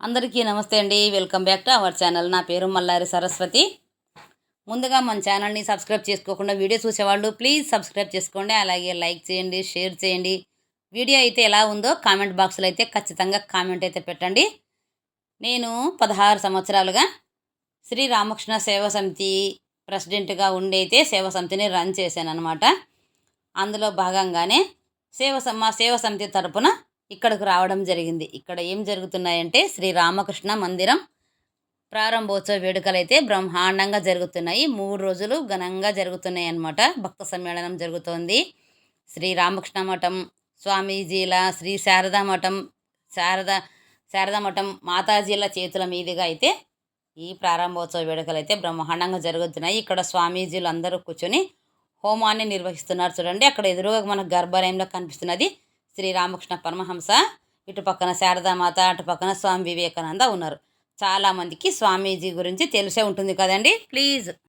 అందరికీ నమస్తే అండి. Welcome back to our channel. నా పేరు మల్లారి సరస్వతి. ముందుగా మన ఛానల్ని సబ్స్క్రైబ్ చేసుకోకుండా వీడియో చూసేవాళ్ళు ప్లీజ్ సబ్స్క్రైబ్ చేసుకోండి. అలాగే లైక్ చేయండి షేర్ చేయండి. వీడియో అయితే ఎలా ఉందో కామెంట్ బాక్స్లో అయితే ఖచ్చితంగా కామెంట్ అయితే పెట్టండి. నేను పదహారు సంవత్సరాలుగా శ్రీ రామకృష్ణ సేవా సమితి ప్రెసిడెంట్గా ఉండైతే అయితే సేవా సమితిని రన్ చేశాను అనమాట అందులో భాగంగానే సేవ స- మా సేవా సమితి తరపున ఇక్కడికి రావడం జరిగింది. ఇక్కడ ఏం జరుగుతున్నాయంటే శ్రీ రామకృష్ణ మందిరం ప్రారంభోత్సవ వేడుకలు అయితే బ్రహ్మాండంగా జరుగుతున్నాయి. మూడు రోజులు ఘనంగా జరుగుతున్నాయి అన్నమాట భక్త సమ్మేళనం జరుగుతోంది. శ్రీ రామకృష్ణ మఠం స్వామీజీల శ్రీ శారదా మఠం శారద శారదా మఠం మాతాజీల చేతుల మీదుగా అయితే ఈ ప్రారంభోత్సవ వేడుకలు అయితే బ్రహ్మాండంగా జరుగుతున్నాయి. ఇక్కడ స్వామీజీలు అందరూ కూర్చొని హోమాన్ని నిర్వహిస్తున్నారు చూడండి. అక్కడ ఎదురుగా మనకు గర్భాలయంలో కనిపిస్తున్నది శ్రీ రామకృష్ణ పరమహంస ఇటు పక్కన శారదామాత అటు పక్కన స్వామి వివేకానంద ఉన్నారు. చాలామందికి స్వామీజీ గురించి తెలిసే ఉంటుంది కదండి? ప్లీజ్.